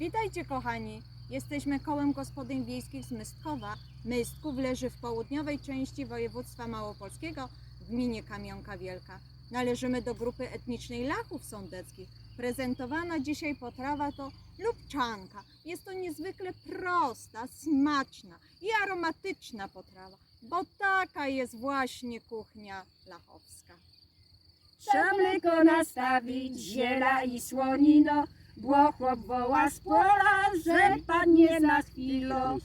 Witajcie kochani! Jesteśmy kołem gospodyń wiejskich z Mystkowa. Mystków leży w południowej części województwa małopolskiego w gminie Kamionka Wielka. Należymy do grupy etnicznej Lachów Sądeckich. Prezentowana dzisiaj potrawa to lubczanka. Jest to niezwykle prosta, smaczna i aromatyczna potrawa, bo taka jest właśnie kuchnia lachowska. Trzeba mleko nastawić, ziela i słonino, bo chłop woła z pola, że padnie na chwilę.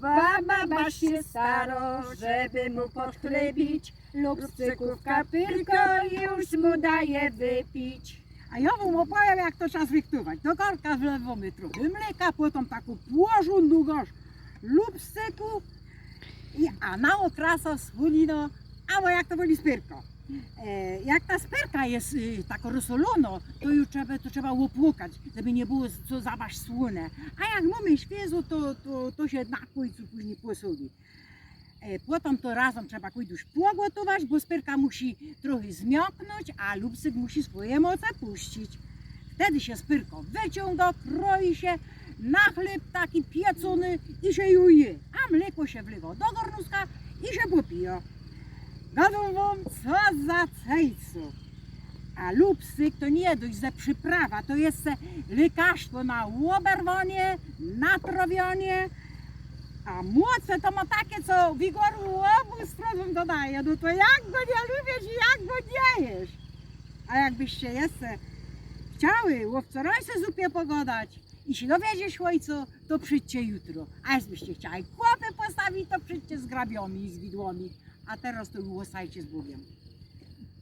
Baba baś się staro, żeby mu podchlebić, lub cykówka tylko już mu daje wypić. A ja wam opowiem, jak to trzeba zwyktować. Do garnka wlewamy trochę mleka, potem taką płożą gosz lub styku, i, a na okrasa słonino, albo jak to woli spyrko. E, jak ta spyrka jest y, tak rozsolona, to już trzeba, to trzeba łopłukać, żeby nie było co zabasz słone. A jak mamy świeżo, to, to, to się na końcu później posoli. E, Potem to razem trzeba kujduś pogotować, bo spyrka musi trochę zmioknąć, a lubsyk musi swoje moce puścić. Wtedy się spyrko wyciąga, kroi się na chleb taki piecony i się juje. A mleko się wlewa do garnuszka i się popija. Gadam wam, co za cejcu. A lubsyk to nie dość za przyprawa, to jest lekarstwo na oberwanie, na trowianie, a młodce to ma takie, co wigoru obu stronom dodaje. No to jak go nie lubisz i jak go nie jesz? A jakbyście jeszcze chciały łowcorojce zupie pogodać i się dowiedzieć ojcu, to przyjdźcie jutro. A jakbyście chcieli kłopy postawić, to przyjdźcie z grabiomi i z widłami. A teraz to głosajcie z Bogiem.